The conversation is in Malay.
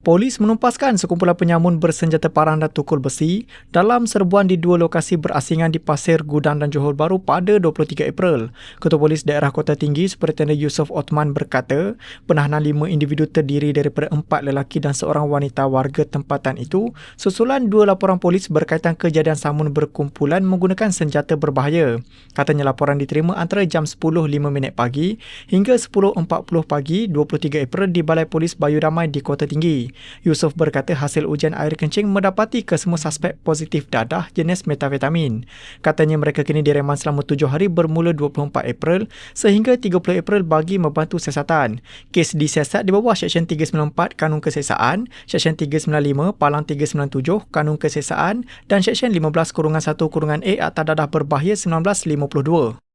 Polis menumpaskan sekumpulan penyamun bersenjata parang dan tukul besi dalam serbuan di dua lokasi berasingan di Pasir Gudang dan Johor Bahru pada 23 April. Ketua Polis Daerah Kota Tinggi Superintendent Yusof Othman berkata, penahanan lima individu terdiri daripada empat lelaki dan seorang wanita warga tempatan itu susulan dua laporan polis berkaitan kejadian samun berkumpulan menggunakan senjata berbahaya. Katanya laporan diterima antara jam 10.05 minit pagi hingga 10.40 pagi 23 April di Balai Polis Bayu Damai di Kota Tinggi. Yusof berkata hasil ujian air kencing mendapati kesemua suspek positif dadah jenis metafetamin. Katanya mereka kini direman selama tujuh hari bermula 24 April sehingga 30 April bagi membantu siasatan. Kes disiasat di bawah Seksyen 394 Kanun Kesesaan, Seksyen 395 Palang 397 Kanun Kesesaan dan Seksyen 15 Kurungan 1 Kurungan A Atas Dadah Berbahaya 1952.